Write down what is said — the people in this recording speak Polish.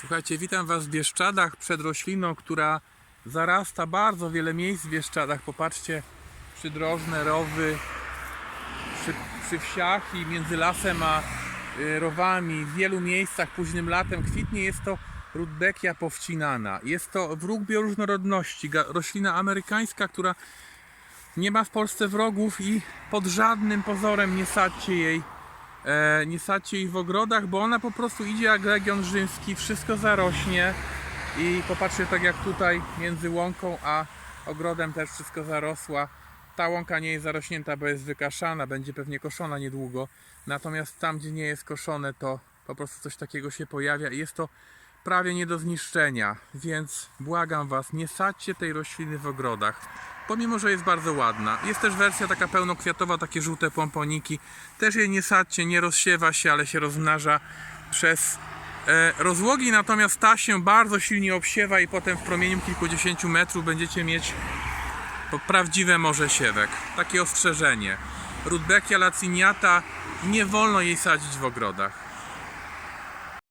Słuchajcie, witam Was w Bieszczadach przed rośliną, która zarasta bardzo wiele miejsc w Bieszczadach. Popatrzcie, przydrożne rowy, przy, przy wsiach i między lasem a y, rowami. W wielu miejscach późnym latem kwitnie. Jest to Rudbeckia powcinana. Jest to wróg bioróżnorodności, roślina amerykańska, która nie ma w Polsce wrogów i pod żadnym pozorem nie sadźcie jej nie sadźcie ich w ogrodach, bo ona po prostu idzie jak legion rzymski, wszystko zarośnie i popatrzcie tak jak tutaj między łąką a ogrodem też wszystko zarosła. Ta łąka nie jest zarośnięta, bo jest wykaszana, będzie pewnie koszona niedługo. Natomiast tam, gdzie nie jest koszone, to po prostu coś takiego się pojawia i jest to prawie nie do zniszczenia. Więc błagam Was, nie sadźcie tej rośliny w ogrodach. Pomimo, że jest bardzo ładna. Jest też wersja taka pełnokwiatowa, takie żółte pomponiki. Też jej nie sadźcie, nie rozsiewa się, ale się rozmnaża przez e, rozłogi. Natomiast ta się bardzo silnie obsiewa i potem w promieniu kilkudziesięciu metrów będziecie mieć prawdziwe morze siewek. Takie ostrzeżenie. Rudbeckia laciniata nie wolno jej sadzić w ogrodach.